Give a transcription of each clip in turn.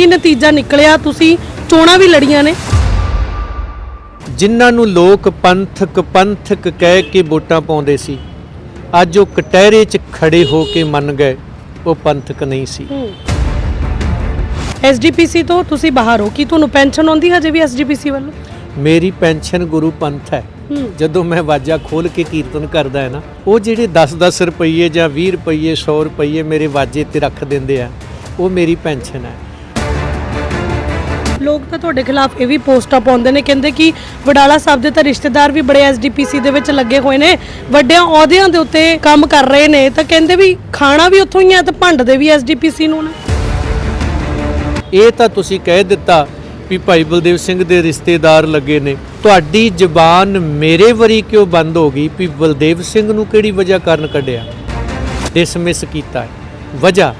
ਕੀ ਨਤੀਜਾ ਨਿਕਲਿਆ? ਤੁਸੀਂ ਚੋਣਾਂ ਵੀ ਲੜੀਆਂ ਨੇ। ਜਿਨ੍ਹਾਂ ਨੂੰ ਲੋਕ ਪੰਥਕ ਪੰਥਕ ਕਹਿ ਕੇ ਵੋਟਾਂ ਪਾਉਂਦੇ ਸੀ ਅੱਜ ਉਹ ਕਟਹਿਰੇ 'ਚ ਖੜੇ ਹੋ ਕੇ ਮੰਨ ਗਏ ਉਹ ਪੰਥਕ ਨਹੀਂ ਸੀ। ਐਸਜੀਪੀਸੀ ਤੋਂ ਤੁਸੀਂ ਬਾਹਰ ਹੋ ਕੀ ਤੁਹਾਨੂੰ ਪੈਨਸ਼ਨ ਆਉਂਦੀ ਹਜੇ ਵੀ ਐਸਜੀਪੀਸੀ ਵੱਲੋਂ? ਮੇਰੀ ਪੈਨਸ਼ਨ ਗੁਰੂ ਪੰਥ ਹੈ। ਹੂੰ। ਜਦੋਂ ਮੈਂ ਵਾਜਾ ਖੋਲ ਕੇ ਕੀਰਤਨ ਕਰਦਾ ਹੈ ਨਾ ਉਹ ਜਿਹੜੇ 10-10 ਰੁਪਏ ਜਾਂ 20 ਰੁਪਏ 100 ਰੁਪਏ ਮੇਰੇ ਵਾਜੇ ਤੇ ਰੱਖ ਦਿੰਦੇ ਆ ਉਹ ਮੇਰੀ ਪੈਨਸ਼ਨ ਹੈ। ਲੋਕ ਤਾਂ ਤੁਹਾਡੇ ਖਿਲਾਫ ਇਹ ਵੀ ਪੋਸਟਾਂ ਪਾਉਂਦੇ ਨੇ, ਕਹਿੰਦੇ ਕਿ ਵਡਾਲਾ ਸਾਹਿਬ ਦੇ ਤਾਂ ਰਿਸ਼ਤੇਦਾਰ ਵੀ ਬੜੇ ਐਸਡੀਪੀਸੀ ਦੇ ਵਿੱਚ ਲੱਗੇ ਹੋਏ ਨੇ, ਵੱਡਿਆਂ ਅਹੁਦਿਆਂ ਦੇ ਉੱਤੇ ਕੰਮ ਕਰ ਰਹੇ ਨੇ, ਤਾਂ ਕਹਿੰਦੇ ਵੀ ਖਾਣਾ ਵੀ ਉੱਥੋਂ ਹੀ ਆ ਤੇ ਭੰਡਦੇ ਵੀ ਐਸਡੀਪੀਸੀ ਨੂੰ ਨੇ। ਇਹ ਤਾਂ ਤੁਸੀਂ ਕਹਿ ਦਿੱਤਾ ਵੀ ਭਾਈ ਬਲਦੇਵ ਸਿੰਘ ਦੇ ਰਿਸ਼ਤੇਦਾਰ ਲੱਗੇ ਨੇ। ਤੁਹਾਡੀ ਜ਼ਬਾਨ ਮੇਰੇ ਵਰੀ ਕਿਉਂ ਬੰਦ ਹੋ ਗਈ ਵੀ ਬਲਦੇਵ ਸਿੰਘ ਨੂੰ ਕਿਹੜੀ ਵਜ੍ਹਾ ਕਾਰਨ ਕੱਢਿਆ? ਡਿਸਮਿਸ ਕੀਤਾ ਵਜ੍ਹਾ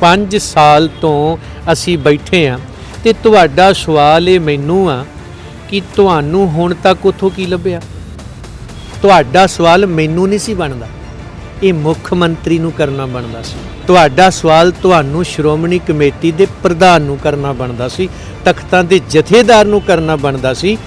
5 ਸਾਲ ਤੋਂ ਅਸੀਂ ਬੈਠੇ ਆ ਤੇ ਤੁਹਾਡਾ ਸਵਾਲ ਇਹ ਮੈਨੂੰ ਆ ਕਿ ਤੁਹਾਨੂੰ ਹੁਣ ਤੱਕ ਉਥੋਂ ਕੀ ਲੱਭਿਆ? ਤੁਹਾਡਾ ਸਵਾਲ ਮੈਨੂੰ ਨਹੀਂ ਸੀ ਬਣਦਾ। ਇਹ ਮੁੱਖ ਮੰਤਰੀ ਨੂੰ ਕਰਨਾ ਬਣਦਾ ਸੀ। ਤੁਹਾਡਾ ਸਵਾਲ ਤੁਹਾਨੂੰ ਸ਼੍ਰੋਮਣੀ ਕਮੇਟੀ ਦੇ ਪ੍ਰਧਾਨ ਨੂੰ ਕਰਨਾ ਬਣਦਾ ਸੀ, ਤਖਤਾਂ ਦੇ ਜਥੇਦਾਰ ਨੂੰ ਕਰਨਾ ਬਣਦਾ ਸੀ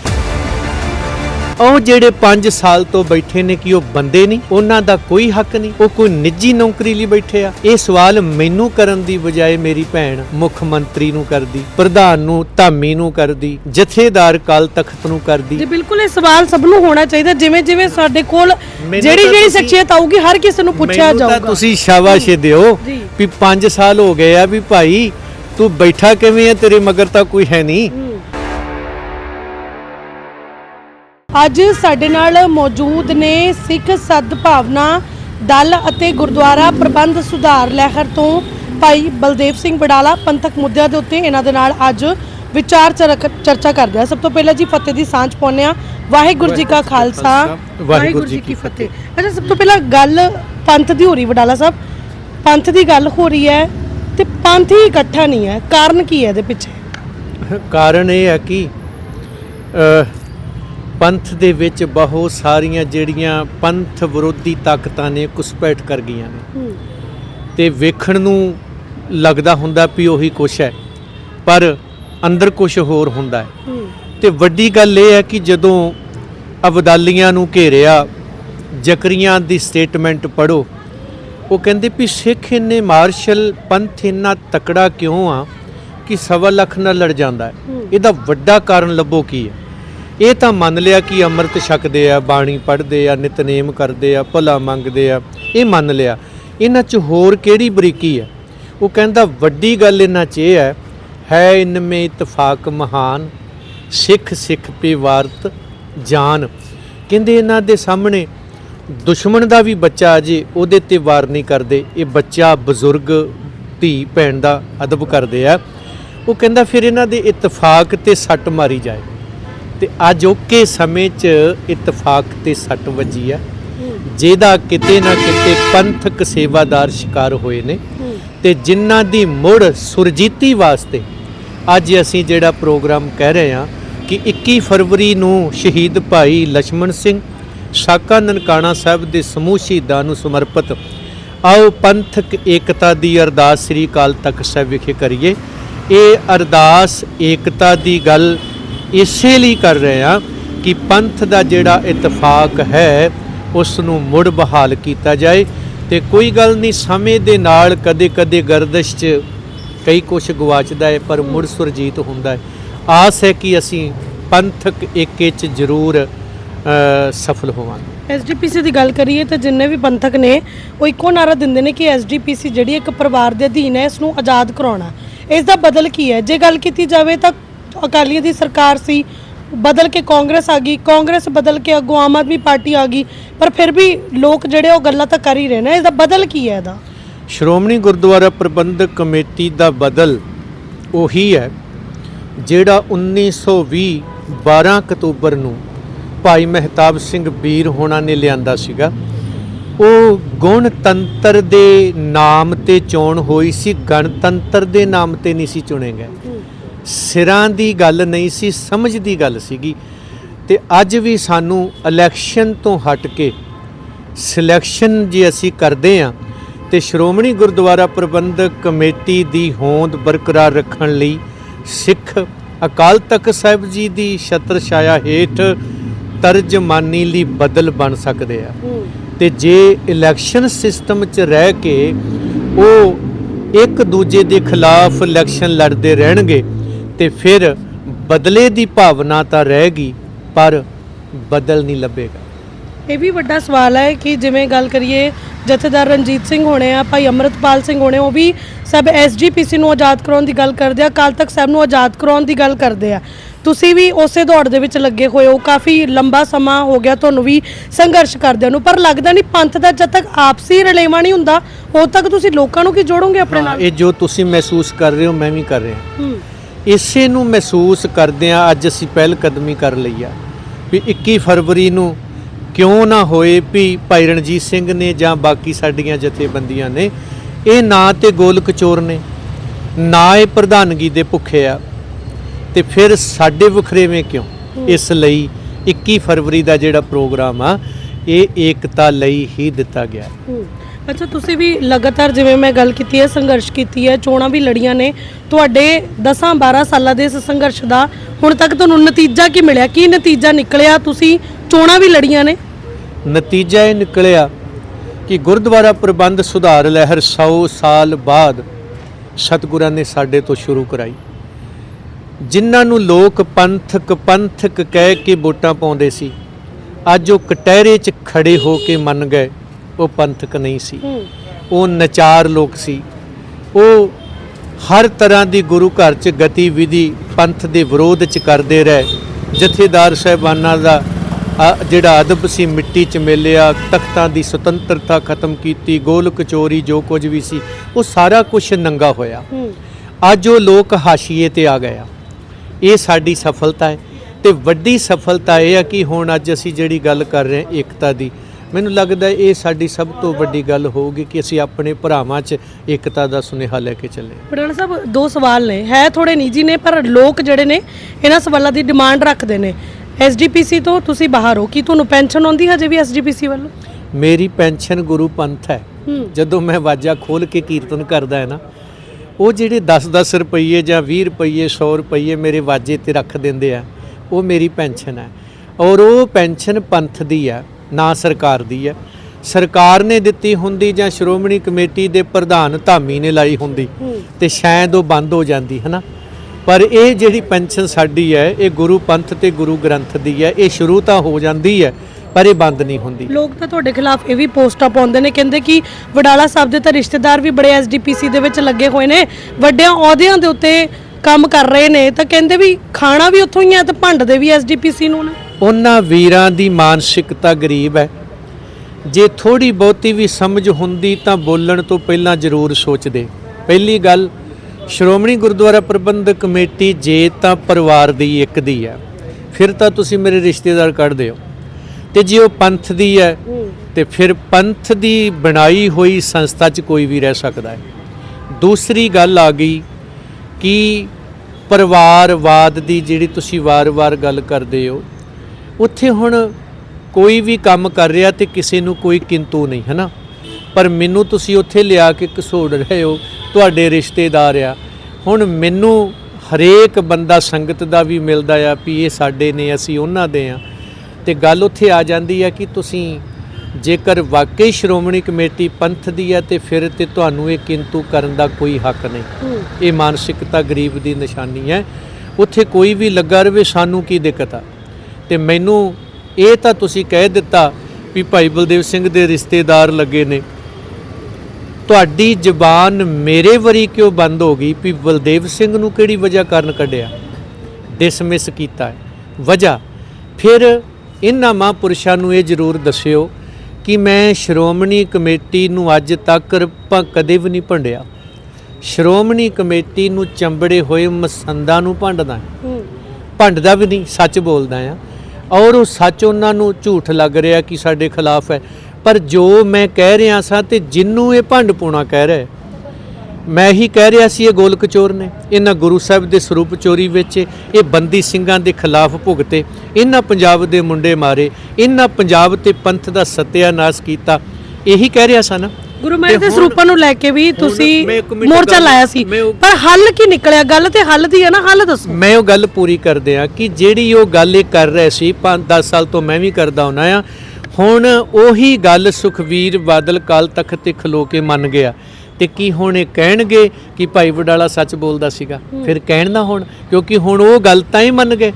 ਉਹ ਜਿਹੜੇ 5 ਸਾਲ ਤੋਂ ਬੈਠੇ ਨੇ ਕਿ ਉਹ ਬੰਦੇ ਨਹੀਂ ਉਹਨਾਂ ਦਾ ਕੋਈ ਹੱਕ ਨਹੀਂ ਉਹ ਕੋਈ ਨਿੱਜੀ ਨੌਕਰੀ ਲਈ ਬੈਠੇ ਆ। ਇਹ ਸਵਾਲ ਮੈਨੂੰ ਕਰਨ ਦੀ ਬਜਾਏ ਮੇਰੀ ਭੈਣ ਮੁੱਖ ਮੰਤਰੀ ਨੂੰ ਕਰਦੀ ਪ੍ਰਧਾਨ ਨੂੰ ਧਾਮੀ ਨੂੰ ਕਰਦੀ ਜਥੇਦਾਰ ਕਾਲ ਤਖਤ ਨੂੰ ਕਰਦੀ। ਜੀ ਬਿਲਕੁਲ ਇਹ ਸਵਾਲ ਸਭ ਨੂੰ ਹੋਣਾ ਚਾਹੀਦਾ ਜਿਵੇਂ ਜਿਵੇਂ ਸਾਡੇ ਕੋਲ ਜਿਹੜੀ ਜਿਹੜੀ ਸ਼ਖਸੀਅਤ ਆਊਗੀ ਹਰ ਕਿਸੇ ਨੂੰ ਪੁੱਛਿਆ ਮੈਨੂੰ ਤਾਂ ਜਾਊਗਾ। ਤੁਸੀਂ ਸ਼ਾਬਾਸ਼ ਦਿਓ। ਵੀ 5 ਸਾਲ ਹੋ ਗਏ ਆ ਵੀ ਭਾਈ ਤੂੰ ਬੈਠਾ ਕਿਵੇਂ ਆ ਤੇਰੇ ਮਗਰ ਤਾਂ ਕੋਈ ਹੈ ਨਹੀਂ। ਅੱਜ ਸਾਡੇ ਨਾਲ ਮੌਜੂਦ ਨੇ ਸਿੱਖ ਸਦਭਾਵਨਾ ਦਲ ਅਤੇ ਗੁਰਦੁਆਰਾ ਪ੍ਰਬੰਧ ਸੁਧਾਰ ਲਹਿਰ ਤੋਂ ਭਾਈ ਬਲਦੇਵ ਸਿੰਘ ਬਡਾਲਾ ਪੰਥਕ ਮੁੱਦਿਆਂ ਦੇ ਉੱਤੇ ਇਹਨਾਂ ਦੇ ਨਾਲ ਅੱਜ ਵਿਚਾਰ ਚਰਚਾ ਕਰਦੇ ਆ ਸਭ ਤੋਂ ਪਹਿਲਾਂ ਜੀ ਫਤਿਹ ਦੀ ਸਾਂਝ ਪਾਉਂਦੇ ਆ ਵਾਹਿਗੁਰੂ ਜੀ ਕਾ ਖਾਲਸਾ। ਵਾਹਿਗੁਰੂ ਜੀ ਕੀ ਫਤਿਹ। ਅੱਛਾ ਸਭ ਤੋਂ ਪਹਿਲਾਂ ਗੱਲ ਪੰਥ ਦੀ ਹੋ ਰਹੀ ਬਡਾਲਾ ਸਾਹਿਬ। ਪੰਥ ਦੀ ਗੱਲ ਹੋ ਰਹੀ ਹੈ ਤੇ ਪੰਥ ਹੀ ਇਕੱਠਾ ਨਹੀਂ ਹੈ। ਕਾਰਨ ਕੀ ਹੈ ਇਹਦੇ ਪਿੱਛੇ? ਕਾਰਨ ਇਹ ਹੈ ਕਿ ਪੰਥ ਦੇ ਵਿੱਚ ਬਹੁਤ ਸਾਰੀਆਂ ਜਿਹੜੀਆਂ ਪੰਥ ਵਿਰੋਧੀ ਤਾਕਤਾਂ ਨੇ ਕੁਸਪੈਠ ਕਰ ਗਈਆਂ ਨੇ। ਤੇ ਵੇਖਣ ਨੂੰ ਲੱਗਦਾ ਹੁੰਦਾ ਵੀ ਉਹੀ ਕੁਛ ਹੈ ਪਰ ਅੰਦਰ ਕੁਛ ਹੋਰ ਹੁੰਦਾ ਹੈ। ਤੇ ਵੱਡੀ ਗੱਲ ਇਹ ਹੈ ਕਿ ਜਦੋਂ ਅਬਦਾਲੀਆਂ ਨੂੰ ਘੇਰਿਆ ਜ਼ਕਰੀਆਂ ਦੀ ਸਟੇਟਮੈਂਟ ਪੜੋ ਉਹ ਕਹਿੰਦੇ ਵੀ ਸਿੱਖ ਇੰਨੇ ਮਾਰਸ਼ਲ ਪੰਥ ਇੰਨਾ ਤਕੜਾ ਕਿਉਂ ਆ ਕਿ ਸਵਾ ਲੱਖ ਨਾਲ ਲੜ ਜਾਂਦਾ ਹੈ। ਇਹਦਾ ਵੱਡਾ ਕਾਰਨ ਲੱਭੋ ਕੀ ਹੈ? ਇਹ ਤਾਂ ਮੰਨ ਲਿਆ ਕਿ ਅੰਮ੍ਰਿਤ ਛਕਦੇ ਆ, ਬਾਣੀ ਪੜ੍ਹਦੇ ਆ, ਨਿਤਨੇਮ ਕਰਦੇ ਆ, ਭਲਾ ਮੰਗਦੇ ਆ। ਇਹ ਮੰਨ ਲਿਆ। ਇਹਨਾਂ 'ਚ ਹੋਰ ਕਿਹੜੀ ਬਰੀਕੀ ਹੈ ਉਹ ਕਹਿੰਦਾ ਵੱਡੀ ਗੱਲ ਇਹਨਾਂ 'ਚ ਇਹ ਹੈ ਹੈ ਇਨਮੇ ਇਤਫਾਕ ਮਹਾਨ, ਸਿੱਖ ਸਿੱਖ ਪੇ ਵਾਰਤ ਜਾਨ। ਕਹਿੰਦੇ ਇਹਨਾਂ ਦੇ ਸਾਹਮਣੇ ਦੁਸ਼ਮਣ ਦਾ ਵੀ ਬੱਚਾ ਅਜੇ ਉਹਦੇ ਤੇ ਵਾਰ ਨਹੀਂ ਕਰਦੇ, ਇਹ ਬੱਚਾ ਬਜ਼ੁਰਗ ਧੀ ਭੈਣ ਦਾ ਅਦਬ ਕਰਦੇ ਆ। ਉਹ ਕਹਿੰਦਾ ਫਿਰ ਇਹਨਾਂ ਦੇ ਇਤਫਾਕ ਤੇ ਸੱਟ ਮਾਰੀ ਜਾਏ। ਤੇ ਅੱਜ ਓਕੇ ਸਮੇਂ 'ਚ ਇਤਫਾਕ ਤੇ ਸੱਟ ਵੱਜੀ ਆ। ਜਿਹਦਾ ਕਿਤੇ ਨਾ ਕਿਤੇ ਪੰਥਕ ਸੇਵਾਦਾਰ ਸ਼ਿਕਾਰ ਹੋਏ ਨੇ। ਤੇ ਜਿਨ੍ਹਾਂ ਦੀ ਮੁੜ ਸੁਰਜੀਤੀ ਵਾਸਤੇ ਅੱਜ ਅਸੀਂ ਜਿਹੜਾ ਪ੍ਰੋਗਰਾਮ ਕਹਿ ਰਹੇ ਆ ਕਿ 21 ਫਰਵਰੀ ਨੂੰ ਸ਼ਹੀਦ ਭਾਈ ਲక్ష్మణ ਸਿੰਘ ਸਾਕਾ ਨਨਕਾਣਾ ਸਾਹਿਬ ਦੇ ਸਮੂਹ ਸ਼ਹੀਦਾਂ ਨੂੰ ਸਮਰਪਿਤ ਆਓ ਪੰਥਕ ਏਕਤਾ ਦੀ ਅਰਦਾਸ ਸ੍ਰੀ ਕਾਲ ਤਖਤ ਸਾਹਿਬ ਵਿਖੇ ਕਰੀਏ। ਇਹ ਅਰਦਾਸ ਏਕਤਾ ਦੀ ਗੱਲ ਇਸੇ ਲਈ ਕਰ ਰਹੇ ਹਾਂ ਕਿ ਪੰਥ ਦਾ ਜਿਹੜਾ ਇਤਫਾਕ ਹੈ ਉਸ ਨੂੰ ਮੁੜ ਬਹਾਲ ਕੀਤਾ ਜਾਏ। ਤੇ ਕੋਈ ਗੱਲ ਨਹੀਂ, ਸਮੇਂ ਦੇ ਨਾਲ ਕਦੇ-ਕਦੇ ਗਰਦਸ਼ 'ਚ ਕਈ ਕੁਝ ਗਵਾਚਦਾ ਹੈ, ਪਰ ਮੁੜ ਸੁਰਜੀਤ ਹੁੰਦਾ ਹੈ। ਆਸ ਹੈ ਕਿ ਅਸੀਂ ਪੰਥਕ ਏਕੇ 'ਚ ਜ਼ਰੂਰ ਸਫਲ ਹੋਵਾਂਗੇ। ਐਸਡੀਪੀਸੀ ਦੀ ਗੱਲ ਕਰੀਏ ਤਾਂ ਜਿੰਨੇ ਵੀ ਪੰਥਕ ਨੇ, ਉਹ ਇੱਕੋ ਨਾਰਾ ਦਿੰਦੇ ਨੇ ਕਿ ਐਸਡੀਪੀਸੀ ਜਿਹੜੀ ਇੱਕ ਪਰਿਵਾਰ ਦੇ ਅਧੀਨ ਹੈ, ਇਸ ਨੂੰ ਆਜ਼ਾਦ ਕਰਾਉਣਾ। ਇਸ ਦਾ ਬਦਲ ਕੀ ਹੈ? ਜੇ ਗੱਲ ਕੀਤੀ ਜਾਵੇ ਤਾਂ ਅਕਾਲੀਆਂ ਦੀ ਸਰਕਾਰ ਸੀ, ਬਦਲ ਕੇ ਕਾਂਗਰਸ ਆ ਗਈ, ਕਾਂਗਰਸ ਬਦਲ ਕੇ ਅੱਗੋਂ ਆਮ ਆਦਮੀ ਪਾਰਟੀ ਆ ਗਈ, ਪਰ ਫਿਰ ਵੀ ਲੋਕ ਜਿਹੜੇ ਉਹ ਗੱਲਾਂ ਤਾਂ ਕਰ ਹੀ ਰਹੇ ਨੇ ਇਹਦਾ ਬਦਲ ਕੀ ਹੈ ਇਹਦਾ? ਸ਼੍ਰੋਮਣੀ ਗੁਰਦੁਆਰਾ ਪ੍ਰਬੰਧਕ ਕਮੇਟੀ ਦਾ ਬਦਲ ਉਹੀ ਹੈ, ਜਿਹੜਾ 1920 12 ਅਕਤੂਬਰ ਨੂੰ ਭਾਈ ਮਹਿਤਾਬ ਸਿੰਘ ਵੀਰ ਹੋਣਾ ਨੇ ਲਿਆਂਦਾ ਸੀਗਾ। ਉਹ ਗਣਤੰਤਰ ਦੇ ਨਾਮ ਤੇ ਚੋਣ ਹੋਈ ਸੀ, ਗਣਤੰਤਰ ਦੇ ਨਾਮ ਤੇ ਨਹੀਂ ਸੀ ਚੁਣੇ ਗਏ। ਸਿਰਾਂ ਦੀ ਗੱਲ ਨਹੀਂ ਸੀ ਸਮਝ ਦੀ ਗੱਲ ਸੀਗੀ। ਤੇ ਅੱਜ ਵੀ ਸਾਨੂੰ ਇਲੈਕਸ਼ਨ ਤੋਂ ਹਟ ਕੇ ਸਿਲੈਕਸ਼ਨ ਜੇ ਅਸੀਂ ਕਰਦੇ ਆ ਤੇ ਸ਼੍ਰੋਮਣੀ ਗੁਰਦੁਆਰਾ ਪ੍ਰਬੰਧਕ ਕਮੇਟੀ ਦੀ ਹੋਂਦ ਬਰਕਰਾਰ ਰੱਖਣ ਲਈ ਸਿੱਖ ਅਕਾਲ ਤਖਤ ਸਾਹਿਬ ਜੀ ਦੀ ਛਤਰ ਛਾਇਆ ਹੇਠ ਤਰਜਮਾਨੀ ਲਈ ਬਦਲ ਬਣ ਸਕਦੇ ਆ। ਤੇ ਜੇ ਇਲੈਕਸ਼ਨ ਸਿਸਟਮ 'ਚ ਰਹਿ ਕੇ ਉਹ ਇੱਕ ਦੂਜੇ ਦੇ ਖਿਲਾਫ ਇਲੈਕਸ਼ਨ ਲੜਦੇ ਰਹਿਣਗੇ ਤੇ ਫਿਰ ਬਦਲੇ ਦੀ ਭਾਵਨਾ ਤਾਂ ਰਹੇਗੀ ਪਰ ਬਦਲ ਨਹੀਂ ਲੱਭੇਗਾ। ਇਹ ਵੀ ਵੱਡਾ ਸਵਾਲ ਹੈ ਕਿ ਜਿਵੇਂ ਗੱਲ ਕਰੀਏ ਜਥੇਦਾਰ ਰਣਜੀਤ ਸਿੰਘ ਹੋਣੇ ਆ ਭਾਈ ਅਮਰਤਪਾਲ ਸਿੰਘ ਹੋਣੇ ਉਹ ਵੀ ਸਭ ਐਸਜੀਪੀਸੀ ਨੂੰ ਆਜ਼ਾਦ ਕਰਾਉਣ ਦੀ ਗੱਲ ਕਰਦੇ ਆ ਅਕਾਲ ਤਖਤ ਸਾਹਿਬ ਨੂੰ ਆਜ਼ਾਦ ਕਰਾਉਣ ਦੀ ਗੱਲ ਕਰਦੇ ਆ। ਤੁਸੀਂ ਵੀ ਉਸੇ ਦੌੜ ਦੇ ਵਿੱਚ ਲੱਗੇ ਹੋਏ ਹੋ ਕਾਫੀ ਲੰਬਾ ਸਮਾਂ ਹੋ ਗਿਆ ਤੁਹਾਨੂੰ ਵੀ ਸੰਘਰਸ਼ ਕਰਦਿਆਂ ਨੂੰ ਪਰ ਲੱਗਦਾ ਨਹੀਂ ਪੰਥ ਦਾ ਜਦ ਤੱਕ ਆਪਸੀ ਰਲੇਵਾਂ ਨਹੀਂ ਹੁੰਦਾ ਉਦੋਂ ਤੱਕ ਤੁਸੀਂ ਲੋਕਾਂ ਨੂੰ ਕੀ ਜੋੜੋਗੇ ਆਪਣੇ ਨਾਲ? ਇਹ ਜੋ ਤੁਸੀਂ ਮਹਿਸੂਸ ਕਰ ਰਹੇ ਹੋ ਮੈਂ ਵੀ ਕਰ ਰਿਹਾ। ਹੂੰ। ਇਸੇ ਨੂੰ ਮਹਿਸੂਸ ਕਰਦਿਆਂ ਅੱਜ ਅਸੀਂ ਪਹਿਲ ਕਦਮੀ ਕਰ ਲਈ ਆ ਵੀ 21 ਫਰਵਰੀ ਨੂੰ ਕਿਉਂ ਨਾ ਹੋਏ ਵੀ ਭਾਈ ਰਣਜੀਤ ਸਿੰਘ ਨੇ ਜਾਂ ਬਾਕੀ ਸਾਡੀਆਂ ਜਥੇਬੰਦੀਆਂ ਨੇ ਇਹ ਨਾ ਤੇ ਗੋਲ ਕਚੋਰ ਨੇ ਨਾ ਇਹ ਪ੍ਰਧਾਨਗੀ ਦੇ ਭੁੱਖੇ ਆ ਤੇ ਫਿਰ ਸਾਡੇ ਵਖਰੇਵੇਂ ਕਿਉਂ? ਇਸ ਲਈ 21 ਫਰਵਰੀ ਦਾ ਜਿਹੜਾ ਪ੍ਰੋਗਰਾਮ ਆ ਇਹ ਏਕਤਾ ਲਈ ਹੀ ਦਿੱਤਾ ਗਿਆ ਹੂੰ। ਅੱਛਾ ਤੁਸੀਂ ਵੀ ਲਗਾਤਾਰ ਜਿਵੇਂ ਮੈਂ ਗੱਲ ਕੀਤੀ ਹੈ ਸੰਘਰਸ਼ ਕੀਤੀ ਹੈ ਚੋਣਾਂ ਵੀ ਲੜੀਆਂ ਨੇ ਤੁਹਾਡੇ 10 12 ਸਾਲਾਂ ਦੇ ਇਸ ਸੰਘਰਸ਼ ਦਾ ਹੁਣ ਤੱਕ ਤੁਹਾਨੂੰ ਨਤੀਜਾ ਕੀ ਮਿਲਿਆ? ਕੀ ਨਤੀਜਾ ਨਿਕਲਿਆ? ਤੁਸੀਂ ਚੋਣਾਂ ਵੀ ਲੜੀਆਂ ਨੇ? ਨਤੀਜਾ ਇਹ ਨਿਕਲਿਆ ਕਿ ਗੁਰਦੁਆਰਾ ਪ੍ਰਬੰਧ ਸੁਧਾਰ ਲਹਿਰ 100 ਸਾਲ ਬਾਅਦ ਸਤਿਗੁਰਾਂ ਨੇ ਸਾਡੇ ਤੋਂ ਸ਼ੁਰੂ ਕਰਾਈ। ਜਿਨ੍ਹਾਂ ਨੂੰ ਲੋਕ ਪੰਥਕ ਪੰਥਕ ਕਹਿ ਕੇ ਵੋਟਾਂ ਪਾਉਂਦੇ ਸੀ ਅੱਜ ਉਹ ਕਟਹਿਰੇ 'ਚ ਖੜੇ ਹੋ ਕੇ ਮੰਨ ਗਏ ਉਹ ਪੰਥਕ ਨਹੀਂ ਸੀ। ਉਹ ਨਚਾਰ ਲੋਕ ਸੀ। ਉਹ ਹਰ ਤਰ੍ਹਾਂ ਦੀ ਗੁਰੂ ਘਰ 'ਚ ਗਤੀਵਿਧੀ ਪੰਥ ਦੇ ਵਿਰੋਧ 'ਚ ਕਰਦੇ ਰਹੇ। ਜਥੇਦਾਰ ਸਾਹਿਬਾਨਾਂ ਦਾ ਜਿਹੜਾ ਅਦਬ ਸੀ ਮਿੱਟੀ 'ਚ ਮਿਲਿਆ ਤਖਤਾਂ ਦੀ ਸੁਤੰਤਰਤਾ ਖਤਮ ਕੀਤੀ ਗੋਲ ਕਚੋਰੀ ਜੋ ਕੁਝ ਵੀ ਸੀ ਉਹ ਸਾਰਾ ਕੁਝ ਨੰਗਾ ਹੋਇਆ। ਅੱਜ ਉਹ ਲੋਕ ਹਾਸ਼ੀਏ ਤੇ ਆ ਗਏ ਇਹ ਸਾਡੀ ਸਫਲਤਾ ਹੈ। ਤੇ ਵੱਡੀ ਸਫਲਤਾ ਇਹ ਹੈ ਕਿ ਹੁਣ ਅੱਜ ਅਸੀਂ ਜਿਹੜੀ ਗੱਲ ਕਰ ਰਹੇ ਹਾਂ ਏਕਤਾ ਦੀ ਮੈਨੂੰ ਲੱਗਦਾ ਇਹ ਸਾਡੀ ਸਭ ਤੋਂ ਵੱਡੀ ਗੱਲ ਹੋਊਗੀ ਕਿ ਅਸੀਂ ਆਪਣੇ ਭਰਾਵਾਂ 'ਚ ਏਕਤਾ ਦਾ ਸੁਨੇਹਾ ਲੈ ਕੇ ਚੱਲੇ ਪਟਾਣਾ ਸਾਹਿਬ ਦੋ ਸਵਾਲ ਨੇ। ਹੈ ਥੋੜੇ ਨਿੱਜੀ ਨੇ ਪਰ ਲੋਕ ਜਿਹੜੇ ਨੇ ਇਹਨਾਂ ਸਵਾਲਾਂ ਦੀ ਡਿਮਾਂਡ ਰੱਖਦੇ ਨੇ। ਐਸਡੀਪੀਸੀ ਤੋਂ ਤੁਸੀਂ ਬਾਹਰ ਹੋ ਕੀ ਤੁਹਾਨੂੰ ਪੈਨਸ਼ਨ ਆਉਂਦੀ ਹਜੇ ਵੀ ਐਸਡੀਪੀਸੀ ਵੱਲੋਂ? ਮੇਰੀ ਪੈਨਸ਼ਨ ਗੁਰੂ ਪੰਥ ਹੂੰ। ਜਦੋਂ ਮੈਂ ਵਾਜਾ ਖੋਲ ਕੇ ਕੀਰਤਨ ਕਰਦਾ ਹੈ ਨਾ ਉਹ ਜਿਹੜੇ 10-10 ਰੁਪਏ ਜਾਂ 20 ਰੁਪਏ 100 ਰੁਪਏ ਮੇਰੇ ਵਾਜੇ ਤੇ ਰੱਖ ਦਿੰਦੇ ਆ ਉਹ ਮੇਰੀ ਪੈਨਸ਼ਨ ਹੈ। ਔਰ ਉਹ ਪੈਨਸ਼ਨ ਪੰਥ ਦੀ ਹੈ, ਨਾ ਸਰਕਾਰ ਦੀ ਹੈ। ਸਰਕਾਰ ਨੇ ਦਿੱਤੀ ਹੁੰਦੀ ਜਾਂ ਸ਼੍ਰੋਮਣੀ ਕਮੇਟੀ ਦੇ ਪ੍ਰਧਾਨ ਧਾਮੀ ਨੇ ਲਾਈ ਹੁੰਦੀ, ਤੇ ਸ਼ਾਇਦ ਉਹ ਬੰਦ ਹੋ ਜਾਂਦੀ ਹੈ ਪਰ ਇਹ ਜਿਹੜੀ ਪੈਨਸ਼ਨ ਸਾਡੀ ਹੈ, ਇਹ ਗੁਰੂ ਪੰਥ ਤੇ ਗੁਰੂ ਗ੍ਰੰਥ ਦੀ ਹੈ। ਇਹ ਸ਼ੁਰੂ ਤਾਂ ਹੋ ਜਾਂਦੀ ਹੈ, ਪਰ ਇਹ ਬੰਦ ਨਹੀਂ ਹੁੰਦੀ। ਲੋਕ ਤਾਂ ਤੁਹਾਡੇ ਖਿਲਾਫ ਇਹ ਵੀ ਪੋਸਟਾਂ ਪਾਉਂਦੇ ਨੇ, ਕਹਿੰਦੇ ਕਿ ਵਡਾਲਾ ਸਾਹਿਬ ਦੇ ਤਾਂ ਰਿਸ਼ਤੇਦਾਰ ਵੀ ਬੜੇ ਐਸਡੀਪੀਸੀ ਦੇ ਵਿੱਚ ਲੱਗੇ ਹੋਏ ਨੇ। ਵੱਡਿਆਂ ਅਹੁਦਿਆਂ ਦੇ ਉੱਤੇ ਕੰਮ ਕਰ ਰਹੇ ਨੇ, ਤਾਂ ਕਹਿੰਦੇ ਵੀ ਖਾਣਾ ਵੀ ਉੱਥੋਂ ਹੀ ਹੈ ਤੇ ਭੰਡਦੇ ਵੀ ਐਸਡੀਪੀਸੀ ਨੂੰ ਨੇ। ਉਹਨਾਂ ਵੀਰਾਂ ਦੀ ਮਾਨਸਿਕਤਾ ਗਰੀਬ ਹੈ। ਜੇ ਥੋੜੀ ਬਹੁਤੀ ਵੀ ਸਮਝ ਹੁੰਦੀ ਤਾਂ ਬੋਲਣ ਤੋਂ ਪਹਿਲਾਂ ਜ਼ਰੂਰ ਸੋਚਦੇ। ਪਹਿਲੀ ਗੱਲ, ਸ਼੍ਰੋਮਣੀ ਗੁਰਦੁਆਰਾ ਪ੍ਰਬੰਧਕ ਕਮੇਟੀ ਜੇ ਤਾਂ ਪਰਿਵਾਰ ਦੀ ਇੱਕ ਦੀ ਹੈ। ਫਿਰ ਤਾਂ ਤੁਸੀਂ ਮੇਰੇ ਰਿਸ਼ਤੇਦਾਰ ਕੱਢਦੇ ਹੋ। ਤੇ ਜੇ ਉਹ ਪੰਥ ਦੀ ਹੈ, ਤੇ ਫਿਰ ਪੰਥ ਦੀ ਬਣਾਈ ਹੋਈ ਸੰਸਥਾ 'ਚ ਕੋਈ ਵੀ ਰਹਿ ਸਕਦਾ ਹੈ। ਦੂਸਰੀ ਗੱਲ ਆ ਗਈ ਕਿ ਪਰਿਵਾਰਵਾਦ ਦੀ ਜਿਹੜੀ ਤੁਸੀਂ ਵਾਰ-ਵਾਰ ਗੱਲ ਕਰਦੇ ਹੋ, ਉੱਥੇ ਹੁਣ ਕੋਈ ਵੀ ਕੰਮ ਕਰ ਰਿਹਾ ਤੇ ਕਿਸੇ ਨੂੰ ਕੋਈ ਕਿੰਤੂ ਨਹੀਂ ਹੈ ਨਾ ਪਰ ਮੈਨੂੰ ਤੁਸੀਂ ਉੱਥੇ ਲਿਆ ਕੇ ਘਸੋੜ ਰਹੇ ਹੋ, ਤੁਹਾਡੇ ਰਿਸ਼ਤੇਦਾਰ ਆ। ਹੁਣ ਮੈਨੂੰ ਹਰੇਕ ਬੰਦਾ ਸੰਗਤ ਦਾ ਵੀ ਮਿਲਦਾ ਆ ਵੀ ਇਹ ਸਾਡੇ ਨੇ, ਅਸੀਂ ਉਹਨਾਂ ਦੇ ਆ। ਤੇ ਗੱਲ ਉੱਥੇ ਆ ਜਾਂਦੀ ਆ ਕਿ ਤੁਸੀਂ ਜੇਕਰ ਵਾਕਈ ਸ਼੍ਰੋਮਣੀ ਕਮੇਟੀ ਪੰਥ ਦੀ ਹੈ ਤੇ ਫਿਰ ਤੇ ਤੁਹਾਨੂੰ ਇਹ ਕਿੰਤੂ ਕਰਨ ਦਾ ਕੋਈ ਹੱਕ ਨਹੀਂ। ਇਹ ਮਾਨਸਿਕਤਾ ਗਰੀਬ ਦੀ ਨਿਸ਼ਾਨੀ ਹੈ। ਉੱਥੇ ਕੋਈ ਵੀ ਲੱਗਾ ਰਵੇ ਸਾਨੂੰ ਕੀ ਦਿੱਕਤ ਆ? ਤੇ ਮੈਨੂੰ ਇਹ ਤਾਂ ਤੁਸੀਂ ਕਹਿ ਦਿੱਤਾ ਵੀ ਭਾਈ ਬਲਦੇਵ ਸਿੰਘ ਦੇ ਰਿਸ਼ਤੇਦਾਰ ਲੱਗੇ ਨੇ। ਤੁਹਾਡੀ ਜ਼ਬਾਨ ਮੇਰੇ ਵਰੀ ਕਿਉਂ ਬੰਦ ਹੋ ਗਈ ਵੀ ਬਲਦੇਵ ਸਿੰਘ ਨੂੰ ਕਿਹੜੀ ਵਜ੍ਹਾ ਕਾਰਨ ਕੱਢਿਆ? ਡਿਸਮਿਸ ਕੀਤਾ ਹੈ। ਵਜ੍ਹਾ? ਫਿਰ ਇਹਨਾਂ ਮਹਾਂਪੁਰਸ਼ਾਂ ਨੂੰ ਇਹ ਜ਼ਰੂਰ ਦੱਸਿਓ ਕਿ ਮੈਂ ਸ਼੍ਰੋਮਣੀ ਕਮੇਟੀ ਨੂੰ ਅੱਜ ਤੱਕ ਪ- ਕਦੇ ਵੀ ਨਹੀਂ ਭੰਡਿਆ। ਸ਼੍ਰੋਮਣੀ ਕਮੇਟੀ ਨੂੰ ਚੰਬੜੇ ਹੋਏ ਮਸੰਦਾਂ ਨੂੰ ਭੰਡਦਾ ਹਾਂ। ਭੰਡਦਾ ਵੀ ਨਹੀਂ ਸੱਚ ਬੋਲਦਾ ਆ ਔਰ ਉਹ ਸੱਚ ਉਹਨਾਂ ਨੂੰ ਝੂਠ ਲੱਗ ਰਿਹਾ ਕਿ ਸਾਡੇ ਖਿਲਾਫ ਹੈ। ਪਰ ਜੋ ਮੈਂ ਕਹਿ ਰਿਹਾ ਸਾਂ ਤੇ ਜਿੰਨੂੰ ਇਹ ਭੰਡ ਪੂਣਾ ਕਹਿ ਰਿਹਾ ਮੈਂ ਹੀ ਕਹਿ ਰਿਹਾ ਸੀ ਇਹ ਗੋਲਕ ਚੋਰ ਨੇ। ਇਹਨਾਂ ਗੁਰੂ ਸਾਹਿਬ ਦੇ ਸਰੂਪ ਚੋਰੀ ਵਿੱਚ ਇਹ ਬੰਦੀ ਸਿੰਘਾਂ ਦੇ ਖਿਲਾਫ ਭੁਗਤੇ। ਇਹਨਾਂ ਪੰਜਾਬ ਦੇ ਮੁੰਡੇ ਮਾਰੇ। ਇਹਨਾਂ ਪੰਜਾਬ ਤੇ ਪੰਥ ਦਾ ਸਤਿਆਨਾਸ਼ ਕੀਤਾ। ਇਹੀ ਕਹਿ ਰਿਹਾ ਸਾਂ ਨਾ। ਗੁਰੂ ਮਹਾਰਾਜ ਦੇ ਸਰੂਪਾਂ ਨੂੰ ਲੈ ਕੇ ਵੀ ਤੁਸੀਂ ਮੋਰਚਾ ਲਾਇਆ ਸੀ। ਪਰ ਹੱਲ ਕੀ ਨਿਕਲਿਆ? ਗੱਲ ਤੇ ਹੱਲ ਦੀ ਹੈ ਨਾ ਹੱਲ ਦੱਸੋ। ਮੈਂ ਉਹ ਗੱਲ ਪੂਰੀ ਕਰਦੇ ਆ ਕਿ ਜਿਹੜੀ ਉਹ ਗੱਲ ਇਹ ਕਰ ਰਹੇ ਸੀ 5-10 ਸਾਲ ਤੋਂ ਮੈਂ ਵੀ ਕਰਦਾ ਹੁਣਾ ਆ ਹੁਣ ਉਹੀ ਗੱਲ ਸੁਖਵੀਰ ਬਾਦਲ ਕਾਲ ਤਖਤ ਤੇ ਖਲੋ ਕੇ ਮੰਨ ਗਿਆ। ਤੇ ਕੀ ਹੁਣ ਇਹ ਕਹਿਣਗੇ ਕਿ ਭਾਈ ਵਡਾਲਾ ਸੱਚ ਬੋਲਦਾ ਸੀਗਾ? ਫਿਰ ਕਹਿਣ ਨਾ ਹੁਣ ਕਿਉਂਕਿ ਹੁਣ ਉਹ ਗੱਲ ਤਾਂ ਹੀ ਮੰਨ ਗਏ।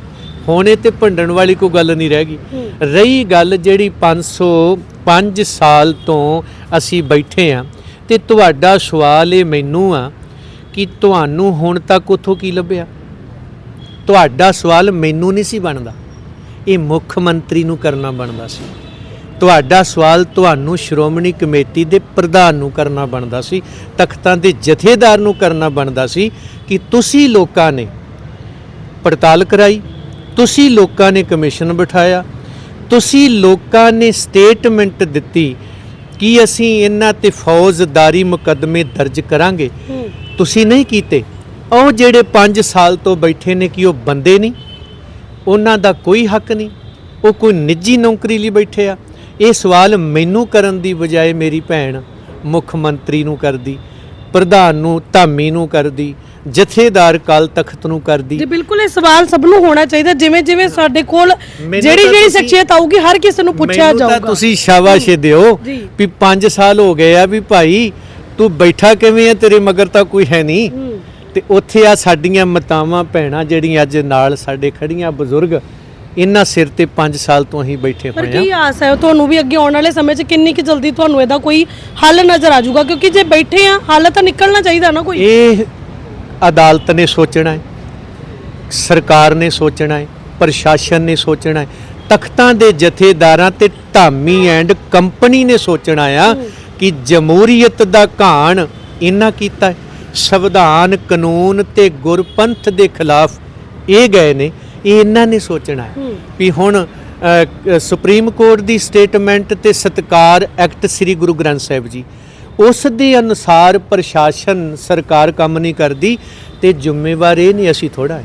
ਹੁਣ ਇਹ ਤੇ ਭੰਡਣ ਵਾਲੀ ਕੋਈ ਗੱਲ ਨਹੀਂ ਰਹਿ ਗਈ। ਰਹੀ ਗੱਲ ਜਿਹੜੀ 505 ਸਾਲ ਤੋਂ ਅਸੀਂ ਬੈਠੇ ਆ ਤੇ ਤੁਹਾਡਾ ਸਵਾਲ ਇਹ ਮੈਨੂੰ ਆ ਕਿ ਤੁਹਾਨੂੰ ਹੁਣ ਤੱਕ ਉਥੋਂ ਕੀ ਲੱਭਿਆ? ਤੁਹਾਡਾ ਸਵਾਲ ਮੈਨੂੰ ਨਹੀਂ ਸੀ ਬਣਦਾ। ਇਹ ਮੁੱਖ ਮੰਤਰੀ ਨੂੰ ਕਰਨਾ ਬਣਦਾ ਸੀ। ਤੁਹਾਡਾ ਸਵਾਲ ਤੁਹਾਨੂੰ ਸ਼੍ਰੋਮਣੀ ਕਮੇਟੀ ਦੇ ਪ੍ਰਧਾਨ ਨੂੰ ਕਰਨਾ ਬਣਦਾ ਸੀ ਤਖਤਾਂ ਦੇ ਜਥੇਦਾਰ ਨੂੰ ਕਰਨਾ ਬਣਦਾ ਸੀ ਕਿ ਤੁਸੀਂ ਲੋਕਾਂ ਨੇ ਪੜਤਾਲ ਕਰਾਈ ਤੁਸੀਂ ਲੋਕਾਂ ਨੇ ਕਮਿਸ਼ਨ ਬਿਠਾਇਆ ਤੁਸੀਂ ਲੋਕਾਂ ਨੇ ਸਟੇਟਮੈਂਟ ਦਿੱਤੀ ਕਿ ਅਸੀਂ ਇਹਨਾਂ ਤੇ ਫੌਜਦਾਰੀ ਮੁਕੱਦਮੇ ਦਰਜ ਕਰਾਂਗੇ। ਤੁਸੀਂ ਨਹੀਂ ਕੀਤੇ। ਉਹ ਜਿਹੜੇ 5 ਸਾਲ ਤੋਂ ਬੈਠੇ ਨੇ ਕਿ ਉਹ ਬੰਦੇ ਨਹੀਂ ਉਹਨਾਂ ਦਾ ਕੋਈ ਹੱਕ ਨਹੀਂ ਉਹ ਕੋਈ ਨਿੱਜੀ ਨੌਕਰੀ ਲਈ ਬੈਠੇ ਆ। ਇਹ ਸਵਾਲ ਮੈਨੂੰ ਕਰਨ ਦੀ ਬਜਾਏ ਮੇਰੀ ਭੈਣ ਮੁੱਖ ਮੰਤਰੀ ਨੂੰ ਕਰਦੀ ਪ੍ਰਧਾਨ ਨੂੰ ਧਾਮੀ ਨੂੰ ਕਰਦੀ ਜਥੇਦਾਰ ਕਾਲ ਤਖਤ ਨੂੰ ਕਰਦੀ ਜੀ ਬਿਲਕੁਲ ਇਹ ਸਵਾਲ ਸਭ ਨੂੰ ਹੋਣਾ ਚਾਹੀਦਾ ਜਿਵੇਂ ਜਿਵੇਂ ਸਾਡੇ ਕੋਲ ਜਿਹੜੀ ਜਿਹੜੀ ਸ਼ਖਸੀਅਤ ਆਊਗੀ ਹਰ ਕਿਸੇ ਨੂੰ ਪੁੱਛਿਆ ਮੈਨੂੰ ਤਾਂ ਜਾਊਗਾ ਤੁਸੀਂ ਸ਼ਾਬਾਸ਼ ਦਿਓ। ਵੀ 5 ਸਾਲ ਹੋ ਗਏ ਆ ਵੀ ਭਾਈ ਤੂੰ ਬੈਠਾ ਕਿਵੇਂ ਆ ਤੇਰੇ ਮਗਰ ਤਾਂ ਕੋਈ ਹੈ ਨਹੀਂ। ਤੇ ਉੱਥੇ ਆ ਸਾਡੀਆਂ ਮਤਾਵਾਂ ਭੈਣਾਂ ਜਿਹੜੀਆਂ ਅੱਜ ਨਾਲ ਸਾਡੇ ਖੜੀਆਂ ਬਜ਼ੁਰਗ ਇਹਨਾਂ ਸਿਰ ਤੇ 5 ਸਾਲ ਤੋਂ ਅਸੀਂ ਬੈਠੇ ਪਰ ਹੋਏ ਕੀ ਆ ਆਸ ਹੈ ਤੁਹਾਨੂੰ ਵੀ ਅੱਗੇ ਆਉਣ ਵਾਲੇ ਸਮੇਂ 'ਚ ਕਿੰਨੀ ਕਿ ਜਲਦੀ ਤੁਹਾਨੂੰ ਇਹਦਾ ਕੋਈ ਹੱਲ ਨਜ਼ਰ ਆ ਜਾਊਗਾ? ਕਿਉਂਕਿ ਜੇ ਬੈਠੇ ਆ ਹੱਲ ਤਾਂ ਨਿਕਲਣਾ ਚਾਹੀਦਾ ਨਾ ਕੋਈ। ਇਹ ਅਦਾਲਤ ਨੇ ਸੋਚਣਾ ਹੈ ਸਰਕਾਰ ਨੇ ਸੋਚਣਾ ਹੈ ਪ੍ਰਸ਼ਾਸਨ ਨੇ ਸੋਚਣਾ ਹੈ। ਤਖਤਾਂ ਦੇ ਜਥੇਦਾਰਾਂ ਤੇ ਧਾਮੀ ਐਂਡ ਕੰਪਨੀ ਨੇ ਸੋਚਣਾ ਆ ਕਿ ਜਮਹੂਰੀਅਤ ਦਾ ਘਾਣ ਇਹਨਾਂ ਕੀਤਾ ਹੈ। ਸੰਵਿਧਾਨ ਕਾਨੂੰਨ ਤੇ ਗੁਰਪੰਥ ਦੇ ਖਿਲਾਫ ਇਹ ਗਏ ਨੇ ਇਹ ਇਹਨਾਂ ਨੇ ਸੋਚਣਾ ਵੀ ਹੁਣ ਸੁਪਰੀਮ ਕੋਰਟ ਦੀ ਸਟੇਟਮੈਂਟ ਤੇ ਸਤਕਾਰ ਐਕਟ ਸ੍ਰੀ ਗੁਰੂ ਗ੍ਰੰਥ ਸਾਹਿਬ ਜੀ। ਉਸ ਦੇ ਅਨੁਸਾਰ ਪ੍ਰਸ਼ਾਸਨ ਸਰਕਾਰ ਕੰਮ ਨਹੀਂ ਕਰਦੀ ਤੇ ਜ਼ਿੰਮੇਵਾਰ ਇਹ ਨਹੀਂ ਅਸੀਂ ਥੋੜਾ ਹੈ।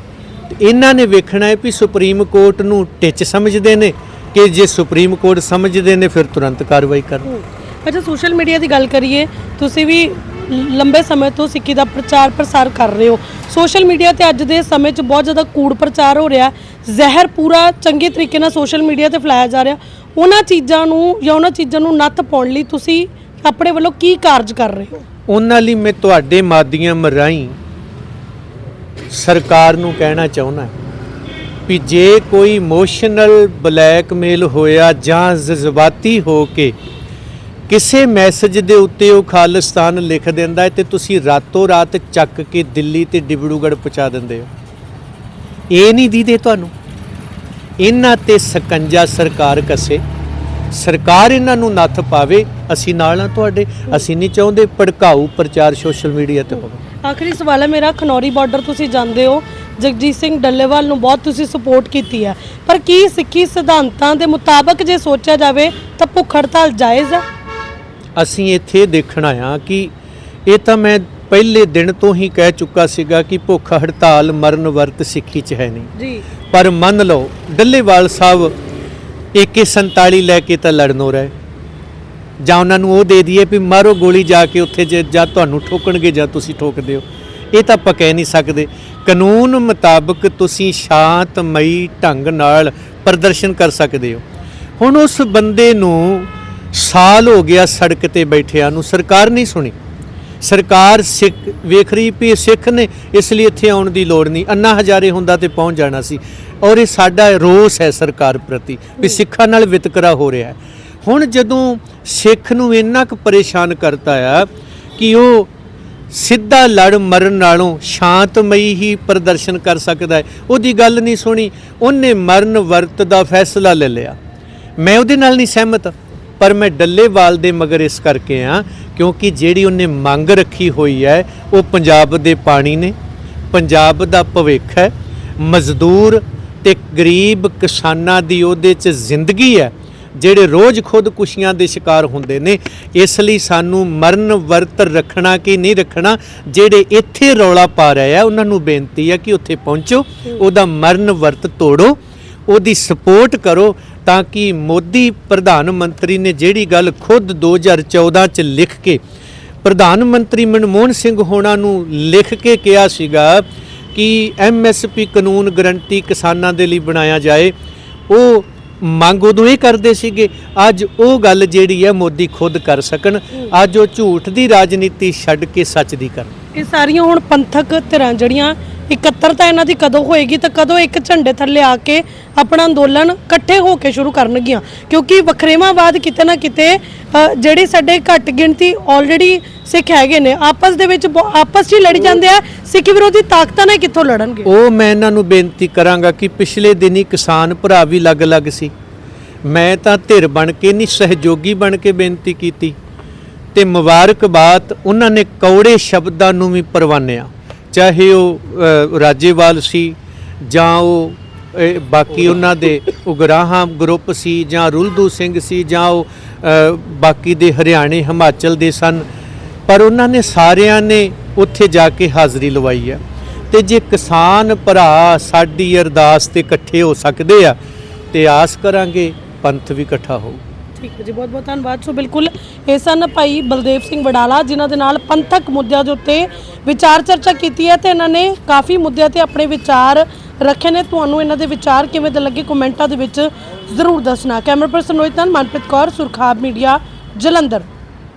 ਇਹਨਾਂ ਨੇ ਵੇਖਣਾ ਹੈ ਵੀ ਸੁਪਰੀਮ ਕੋਰਟ ਨੂੰ ਟਿੱਚ ਸਮਝਦੇ ਨੇ ਕਿ ਜੇ ਸੁਪਰੀਮ ਕੋਰਟ ਸਮਝਦੇ ਨੇ ਫਿਰ ਤੁਰੰਤ ਕਾਰਵਾਈ ਕਰਨ। ਅੱਛਾ, ਸੋਸ਼ਲ ਮੀਡੀਆ ਦੀ ਗੱਲ ਕਰੀਏ, ਤੁਸੀਂ ਵੀ ਲੰਬੇ ਸਮੇਂ ਤੋਂ ਸਿੱਖੀ ਦਾ ਪ੍ਰਚਾਰ ਪ੍ਰਸਾਰ ਕਰ ਰਹੇ ਹੋ। ਸੋਸ਼ਲ ਮੀਡੀਆ ਤੇ ਅੱਜ ਦੇ ਸਮੇਂ 'ਚ ਬਹੁਤ ਜ਼ਿਆਦਾ ਕੂੜ ਪ੍ਰਚਾਰ ਹੋ ਰਿਹਾ ਜ਼ਹਿਰ ਪੂਰਾ ਚੰਗੇ ਤਰੀਕੇ ਨਾਲ ਸੋਸ਼ਲ ਮੀਡੀਆ ਤੇ ਫੈਲਾਇਆ ਜਾ ਰਿਹਾ। ਉਹਨਾਂ ਚੀਜ਼ਾਂ ਨੂੰ ਜਾਂ ਉਹਨਾਂ ਚੀਜ਼ਾਂ ਨੂੰ ਨੱਥ ਪਾਉਣ ਲਈ ਤੁਸੀਂ ਆਪਣੇ ਵੱਲੋਂ ਕੀ ਕਾਰਜ ਕਰ ਰਹੇ ਹੋ? ਉਹਨਾਂ ਲਈ ਮੈਂ ਤੁਹਾਡੇ ਮਾਧਿਅਮ ਰਾਹੀਂ ਸਰਕਾਰ ਨੂੰ ਕਹਿਣਾ ਚਾਹੁੰਦਾ ਵੀ ਜੇ ਕੋਈ ਇਮੋਸ਼ਨਲ ਬਲੈਕਮੇਲ ਹੋਇਆ ਜਾਂ ਜਜ਼ਬਾਤੀ ਹੋ ਕੇ ਕਿਸੇ ਮੈਸੇਜ ਦੇ ਉੱਤੇ ਉਹ ਖਾਲਿਸਤਾਨ ਲਿਖ ਦਿੰਦਾ ਹੈ ਤੇ ਤੁਸੀਂ ਰਾਤੋਂ ਰਾਤ ਚੱਕ ਕੇ ਦਿੱਲੀ ਤੇ ਡਿਬੜੂਗੜ੍ਹ ਪਹੁੰਚਾ ਦਿੰਦੇ ਹੋ। ਇਹ ਨਹੀਂ ਦੀਦੇ ਤੁਹਾਨੂੰ। ਇਹਨਾਂ ਤੇ ਸਕੰਜਾ ਸਰਕਾਰ ਕਸੇ। ਸਰਕਾਰ ਇਹਨਾਂ ਨੂੰ ਨੱਥ ਪਾਵੇ, ਅਸੀਂ ਨਾਲ ਆ ਤੁਹਾਡੇ। ਅਸੀਂ ਨਹੀਂ ਚਾਹੁੰਦੇ ਭੜਕਾਊ ਪ੍ਰਚਾਰ ਸੋਸ਼ਲ ਮੀਡੀਆ ਤੇ ਹੋਵੇ। ਆਖਰੀ ਸਵਾਲ ਹੈ, ਮੇਰਾ ਖਨੌਰੀ ਬਾਰਡਰ ਤੁਸੀਂ ਜਾਂਦੇ ਹੋ। ਜਗਜੀਤ ਸਿੰਘ ਡੱਲੇਵਾਲ ਨੂੰ ਬਹੁਤ ਤੁਸੀਂ ਸਪੋਰਟ ਕੀਤੀ ਹੈ। ਪਰ ਕੀ ਸਿੱਖੀ ਸਿਧਾਂਤਾਂ ਦੇ ਮੁਤਾਬਕ ਜੇ ਸੋਚਿਆ ਜਾਵੇ ਤਾਂ ਭੁੱਖ ਹੜਤਾਲ ਜਾਇਜ਼ ਹੈ? ਅਸੀਂ ਇੱਥੇ ਦੇਖਣ ਆਇਆ ਕਿ ਇਹ ਤਾਂ ਮੈਂ ਪਹਿਲੇ ਦਿਨ ਤੋਂ ਹੀ ਕਹਿ ਚੁੱਕਾ ਸੀਗਾ ਕਿ ਭੁੱਖ ਹੜਤਾਲ ਮਰਨ ਵਰਤ ਸਿੱਖੀ 'ਚ ਹੈ ਨਹੀਂ। ਜੀ। ਪਰ ਮੰਨ ਲਓ ਡੱਲੇਵਾਲ ਸਾਹਿਬ AK47 ਲੈ ਕੇ ਤਾਂ ਲੜਨੋਂ ਰਹੇ। ਜਾਂ ਉਹਨਾਂ ਨੂੰ ਉਹ ਦੇ ਦਈਏ ਵੀ ਮਾਰੋ ਗੋਲੀ ਜਾ ਕੇ ਉੱਥੇ ਜੇ ਜਾਂ ਤੁਹਾਨੂੰ ਠੋਕਣਗੇ ਜਾਂ ਤੁਸੀਂ ਠੋਕਦੇ ਹੋ। ਇਹ ਤਾਂ ਆਪਾਂ ਕਹਿ ਨਹੀਂ ਸਕਦੇ। ਕਾਨੂੰਨ ਮੁਤਾਬਕ ਤੁਸੀਂ ਸ਼ਾਂਤਮਈ ਢੰਗ ਨਾਲ ਪ੍ਰਦਰਸ਼ਨ ਕਰ ਸਕਦੇ ਹੋ। ਹੁਣ ਉਸ ਬੰਦੇ ਨੂੰ ਸਾਲ ਹੋ ਗਿਆ ਸੜਕ ਤੇ ਬੈਠਿਆਂ ਨੂੰ ਸਰਕਾਰ ਨਹੀਂ ਸੁਣੀ। ਸਰਕਾਰ ਸਿੱਖ ਵੇਖ ਰਹੀ ਵੀ ਸਿੱਖ ਨੇ ਇਸ ਲਈ ਇੱਥੇ ਆਉਣ ਦੀ ਲੋੜ ਨਹੀਂ। ਅੰਨਾ ਹਜ਼ਾਰੇ ਹੁੰਦਾ ਤੇ ਪਹੁੰਚ ਜਾਣਾ ਸੀ। ਔਰ ਇਹ ਸਾਡਾ ਰੋਸ ਹੈ ਸਰਕਾਰ ਪ੍ਰਤੀ ਵੀ ਸਿੱਖਾਂ ਨਾਲ ਵਿਤਕਰਾ ਹੋ ਰਿਹਾ ਹੈ। ਹੁਣ ਜਦੋਂ ਸਿੱਖ ਨੂੰ ਇੰਨਾ ਕੁ ਪਰੇਸ਼ਾਨ ਕਰਤਾ ਆ ਕਿ ਉਹ ਸਿੱਧਾ ਲੜ ਮਰਨ ਨਾਲੋਂ ਸ਼ਾਂਤਮਈ ਹੀ ਪ੍ਰਦਰਸ਼ਨ ਕਰ ਸਕਦਾ ਹੈ ਉਹਦੀ ਗੱਲ ਨਹੀਂ ਸੁਣੀ। ਉਹਨੇ ਮਰਨ ਵਰਤ ਦਾ ਫੈਸਲਾ ਲੈ ਲਿਆ। ਮੈਂ ਉਹਦੇ ਨਾਲ ਨਹੀਂ ਸਹਿਮਤ। ਪਰ ਮੈਂ ਡੱਲੇਵਾਲ ਦੇ ਮਗਰ ਇਸ ਕਰਕੇ ਆ, ਕਿਉਂਕਿ ਜਿਹੜੀ ਉਹਨੇ ਮੰਗ ਰੱਖੀ ਹੋਈ ਹੈ, ਉਹ ਪੰਜਾਬ ਦੇ ਪਾਣੀ ਨੇ। ਪੰਜਾਬ ਦਾ ਭਵਿੱਖ ਹੈ। ਮਜ਼ਦੂਰ ਤੇ ਗਰੀਬ ਕਿਸਾਨਾਂ ਦੀ ਉਹਦੇ 'ਚ ਜ਼ਿੰਦਗੀ ਹੈ, ਜਿਹੜੇ ਰੋਜ਼ ਖੁਦਕੁਸ਼ੀਆਂ ਦੇ ਸ਼ਿਕਾਰ ਹੁੰਦੇ ਨੇ। ਇਸ ਲਈ ਸਾਨੂੰ ਮਰਨ ਵਰਤ ਰੱਖਣਾ ਕਿ ਨਹੀਂ ਰੱਖਣਾ, ਜਿਹੜੇ ਇੱਥੇ ਰੌਲਾ ਪਾ ਰਹੇ ਆ, ਉਹਨਾਂ ਨੂੰ ਬੇਨਤੀ ਹੈ ਕਿ ਉੱਥੇ ਪਹੁੰਚੋ, ਉਹਦਾ ਮਰਨ ਵਰਤ ਤੋੜੋ, ਉਹਦੀ ਸਪੋਰਟ ਕਰੋ ਤਾਂ ਕਿ ਮੋਦੀ ਪ੍ਰਧਾਨ ਮੰਤਰੀ ਨੇ ਜਿਹੜੀ ਗੱਲ ਖੁਦ 2014 ਚ ਲਿਖ ਕੇ ਪ੍ਰਧਾਨ ਮੰਤਰੀ ਮਨਮੋਹਨ ਸਿੰਘ ਹੋਣਾ ਨੂੰ ਲਿਖ ਕੇ ਕਿਹਾ ਸੀਗਾ ਕਿ ਐਮਐਸਪੀ ਕਾਨੂੰਨ ਗਰੰਟੀ ਕਿਸਾਨਾਂ ਦੇ ਲਈ ਬਣਾਇਆ ਜਾਏ, ਉਹ ਮੰਗ ਉਦੋਂ ਇਹ ਕਰਦੇ ਸੀਗੇ, ਅੱਜ ਉਹ ਗੱਲ ਜਿਹੜੀ ਹੈ ਮੋਦੀ ਖੁਦ ਕਰ ਸਕਣ, ਅੱਜ ਉਹ ਝੂਠ ਦੀ ਰਾਜਨੀਤੀ ਛੱਡ ਕੇ ਸੱਚ ਦੀ ਕਰਨ। ਇਹ ਸਾਰੀਆਂ ਹੁਣ ਪੰਥਕ ਧਿਰਾਂ ਜਿਹੜੀਆਂ ਇਕੱਤਰਤਾ ਇਹਨਾਂ ਦੀ ਕਦੋਂ ਹੋਏਗੀ ਤਾਂ ਕਦੋਂ ਇੱਕ ਝੰਡੇ ਥੱਲੇ ਆ ਕੇ ਆਪਣਾ ਅੰਦੋਲਨ ਇਕੱਠੇ ਹੋ ਕੇ ਸ਼ੁਰੂ ਕਰਨਗੀਆਂ? ਕਿਉਂਕਿ ਵਖਰੇਵਾਵਾਦ ਕਿਤੇ ਨਾ ਕਿਤੇ ਜਿਹੜੇ ਸਾਡੇ ਘੱਟ ਗਿਣਤੀ ਆਲਰੇਡੀ ਸਿੱਖ ਹੈਗੇ ਨੇ, ਆਪਸ ਦੇ ਵਿੱਚ ਆਪਸ 'ਚ ਹੀ ਲੜੀ ਜਾਂਦੇ ਆ, ਸਿੱਖ ਵਿਰੋਧੀ ਤਾਕਤਾਂ ਨੇ ਕਿੱਥੋਂ ਲੜਨਗੇ? ਉਹ ਮੈਂ ਇਹਨਾਂ ਨੂੰ ਬੇਨਤੀ ਕਰਾਂਗਾ ਕਿ ਪਿਛਲੇ ਦਿਨੀ ਕਿਸਾਨ ਭਰਾ ਵੀ ਲੱਗ-ਲੱਗ ਸੀ। ਮੈਂ ਤਾਂ ਧਿਰ ਬਣ ਕੇ ਨਹੀਂ, ਸਹਿਯੋਗੀ ਬਣ ਕੇ ਬੇਨਤੀ ਕੀਤੀ। ਤੇ ਮੁਬਾਰਕਬਾਦ ਉਹਨਾਂ ਨੇ ਕੌੜੇ ਸ਼ਬਦਾਂ ਨੂੰ ਵੀ ਪਰਵਾਨਿਆ। ਚਾਹੇ ਉਹ ਰਾਜੇਵਾਲ ਸੀ ਜਾਂ ਉਹ ਬਾਕੀ ਉਹਨਾਂ ਦੇ ਉਗਰਾਹਾਂ ਗਰੁੱਪ ਸੀ ਜਾਂ ਰੁਲਦੂ ਸਿੰਘ ਸੀ ਜਾਂ ਉਹ ਬਾਕੀ ਦੇ ਹਰਿਆਣੇ, ਹਿਮਾਚਲ ਦੇ ਸਨ। ਪਰ ਉਹਨਾਂ ਨੇ ਸਾਰਿਆਂ ਨੇ ਉੱਥੇ ਜਾ ਕੇ ਹਾਜ਼ਰੀ ਲਵਾਈ ਹੈ ਤੇ ਜੇ ਕਿਸਾਨ ਭਰਾ ਸਾਡੀ ਅਰਦਾਸ ਤੇ ਇਕੱਠੇ ਹੋ ਸਕਦੇ ਆ, ਤੇ ਆਸ ਕਰਾਂਗੇ ਪੰਥ ਵੀ ਇਕੱਠਾ ਹੋਊ। ਠੀਕ ਹੈ ਜੀ, ਬਹੁਤ ਬਹੁਤ ਧੰਨਵਾਦ। ਸੋ ਬਿਲਕੁਲ ਇਹ ਸਨ ਭਾਈ ਬਲਦੇਵ ਸਿੰਘ ਵਡਾਲਾ, ਜਿਨ੍ਹਾਂ ਦੇ ਨਾਲ ਪੰਥਕ ਮੁੱਦਿਆਂ ਦੇ ਉੱਤੇ ਵਿਚਾਰ ਚਰਚਾ ਕੀਤੀ ਹੈ ਤੇ ਇਹਨਾਂ ਨੇ ਕਾਫੀ ਮੁੱਦਿਆਂ ਤੇ ਆਪਣੇ ਵਿਚਾਰ ਰੱਖੇ ਨੇ। ਤੁਹਾਨੂੰ ਇਹਨਾਂ ਦੇ ਵਿਚਾਰ ਕਿਵੇਂ ਦੇ ਲੱਗੇ ਕਮੈਂਟਾਂ ਦੇ ਵਿੱਚ ਜ਼ਰੂਰ ਦੱਸਣਾ। ਕੈਮਰਾ ਪਰਸਨ ਰੋਹਿਤ ਨਾਲ ਮਨਪ੍ਰੀਤ ਕੌਰ, ਸੁਰਖਾਬ ਮੀਡੀਆ, ਜਲੰਧਰ।